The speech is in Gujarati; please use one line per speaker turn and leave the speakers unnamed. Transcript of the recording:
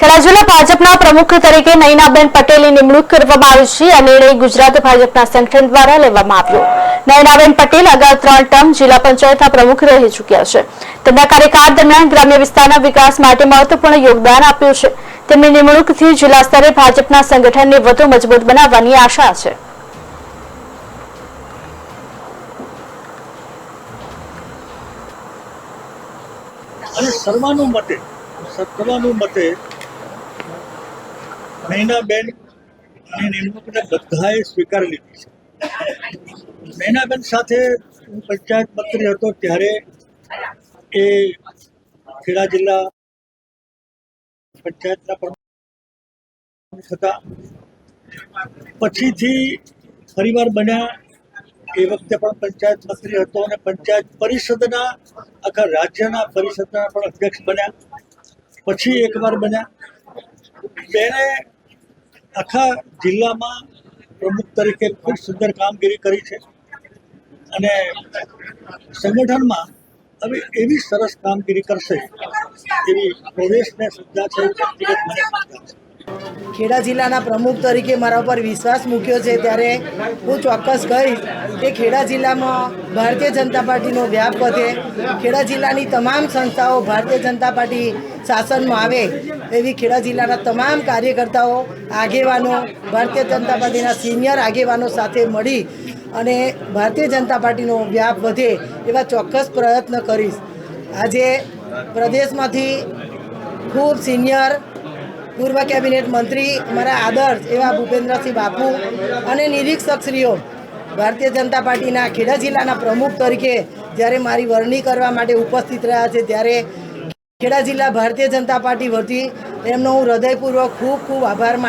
ખેડા જિલ્લા ભાજપના પ્રમુખ તરીકે નયનાબેન પટેલની નિમણૂક કરવામાં આવી છે. આ નિર્ણય ગુજરાત ભાજપના સંગઠન દ્વારા લેવામાં આવ્યો. નયનાબેન પટેલ અગાઉ ત્રણ ટર્મ જિલ્લા પંચાયતના પ્રમુખ રહી ચૂક્યા છે. તેમના કાર્યકાળ દરમિયાન ગ્રામ્ય વિસ્તારના વિકાસ માટે મહત્વપૂર્ણ યોગદાન આપ્યું છે. તેમની નિમણૂકથી જિલ્લા સ્તરે ભાજપના સંગઠનને વધુ મજબૂત બનાવવાની આશા છે.
અને સર્વાનુમતે સર્વાનુમતે નૈનાબેનની નિમણૂકને બધાએ સ્વીકારી લીધી છે. નૈનાબેન સાથે હું પંચાયત મંત્રી હતો ત્યારે એ ખેડા જિલ્લા પંચાયતના પ્રમુખ હતા. પછીથી ફરીવાર બન્યા. એ વખતે પણ પંચાયત મંત્રી હતો અને પંચાયત પરિષદના આખા રાજ્યના પરિષદના પણ અધ્યક્ષ બન્યા. પછી એકવાર બન્યા. બેને આખા જિલ્લામાં પ્રમુખ તરીકે ખૂબ સુંદર કામગીરી કરી છે. અને સંગઠનમાં હવે એવી સરસ કામગીરી કરશે એવી પ્રવેશને શ્રદ્ધા છે વ્યક્તિગત મને શ્રદ્ધા છે
ખેડા જિલ્લાના પ્રમુખ તરીકે મારા ઉપર વિશ્વાસ મૂક્યો છે ત્યારે હું ચોક્કસ કહીશ કે ખેડા જિલ્લામાં ભારતીય જનતા પાર્ટીનો વ્યાપ વધે. ખેડા જિલ્લાની તમામ સંસ્થાઓ ભારતીય જનતા પાર્ટી શાસનમાં આવે એવી ખેડા જિલ્લાના તમામ કાર્યકર્તાઓ, આગેવાનો, ભારતીય જનતા પાર્ટીના સિનિયર આગેવાનો સાથે મળી અને ભારતીય જનતા પાર્ટીનો વ્યાપ વધે એવા ચોક્કસ પ્રયત્ન કરીશ. આજે પ્રદેશમાંથી ખૂબ સિનિયર પૂર્વ કેબિનેટ મંત્રી મારા આદર્શ એવા ભૂપેન્દ્રસિંહ બાપુ અને નિરીક્ષકશ્રીઓ, ભારતીય જનતા પાર્ટીના ખેડા જિલ્લાના પ્રમુખ તરીકે જ્યારે મારી વરણી કરવા માટે ઉપસ્થિત રહ્યા છે, ત્યારે ખેડા જિલ્લા ભારતીય જનતા પાર્ટી વતી એમનો હું હૃદયપૂર્વક ખૂબ ખૂબ આભાર માનું